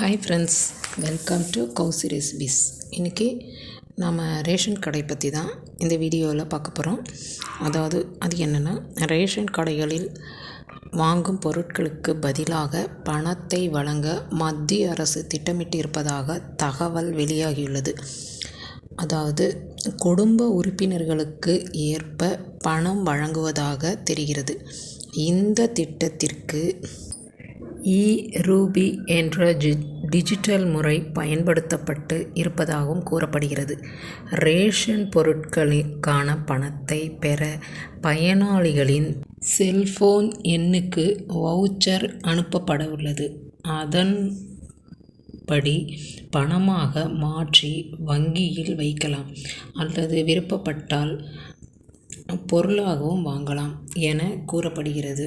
Hi friends welcome to Kousi recipes இன்றைக்கி நாம் ration கடை பற்றி தான் இந்த வீடியோவில் பார்க்க போகிறோம் அதாவது அது என்னென்னா ரேஷன் கடைகளில் வாங்கும் பொருட்களுக்கு பதிலாக பணத்தை வழங்க மத்திய அரசு திட்டமிட்டு இருப்பதாக தகவல் வெளியாகியுள்ளது. அதாவது குடும்ப உறுப்பினர்களுக்கு ஏற்ப பணம் வழங்குவதாக தெரிகிறது. இந்த திட்டத்திற்கு இ ரூபி என்ற ஜி டிஜிட்டல் முறை பயன்படுத்தப்பட்டு இருப்பதாகவும் கூறப்படுகிறது. ரேஷன் பொருட்களுக்கான பணத்தை பெற பயனாளிகளின் செல்போன் எண்ணுக்கு வவுச்சர் அனுப்பப்பட உள்ளது அதன்படி பணமாக மாற்றி வங்கியில் வைக்கலாம் அல்லது விருப்பப்பட்டால் பொருளாகவும் வாங்கலாம் என கூறப்படுகிறது.